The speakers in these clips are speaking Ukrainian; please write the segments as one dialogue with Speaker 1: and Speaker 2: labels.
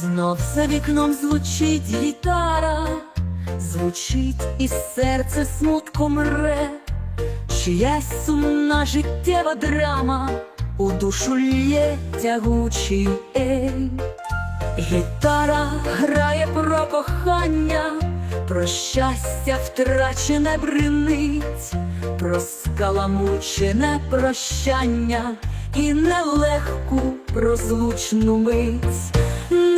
Speaker 1: Знов за вікном звучить гітара, звучить і серце смутком ре, чиясь сумна життєва драма у душу лє тягучий ель. Гітара грає про кохання, про щастя втрачене бринить, про скаламучене прощання і нелегку розлучну мить.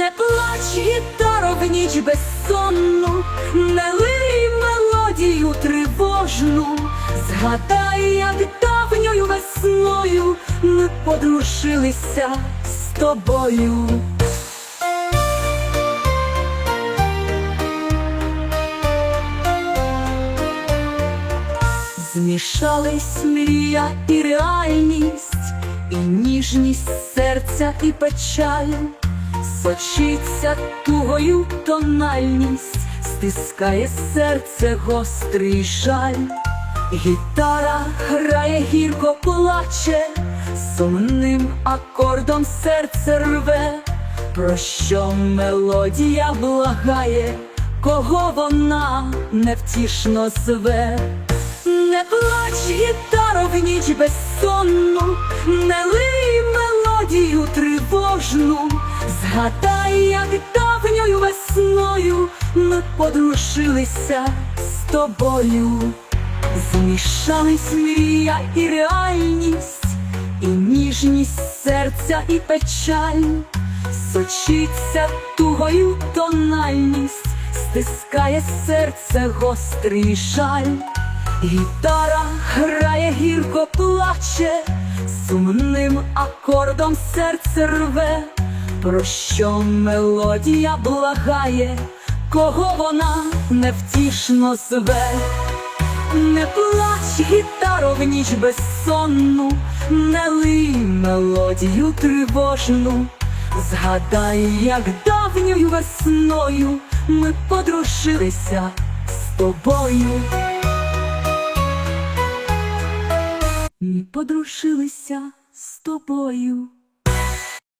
Speaker 1: Не плач, гітаро, в ніч безсонну, не лий мелодію тривожну, згадай, як давньою весною ми подружилися з тобою. Змішались мрія і реальність, і ніжність серця і печаль, сочиться тугою тональність, стискає серце гострий жаль, гітара грає гірко плаче, сумним акордом серце рве, про що мелодія благає, кого вона невтішно зве. Не плач, гітаро, в ніч безсонну, не лий мелодію тривожну, згадай, як давньою весною ми подружилися з тобою, змішались мрія і реальність, і ніжність серця і печаль, сочиться тугою тональність, стискає серце гострий жаль. Гітара грає гірко плаче, сумним акордом серце рве, про що мелодія благає, кого вона невтішно зве. Не плач, гітаро, в ніч безсонну, не лий мелодію тривожну, згадай, як давньою весною ми подружилися з тобою. Ми подружилися з тобою.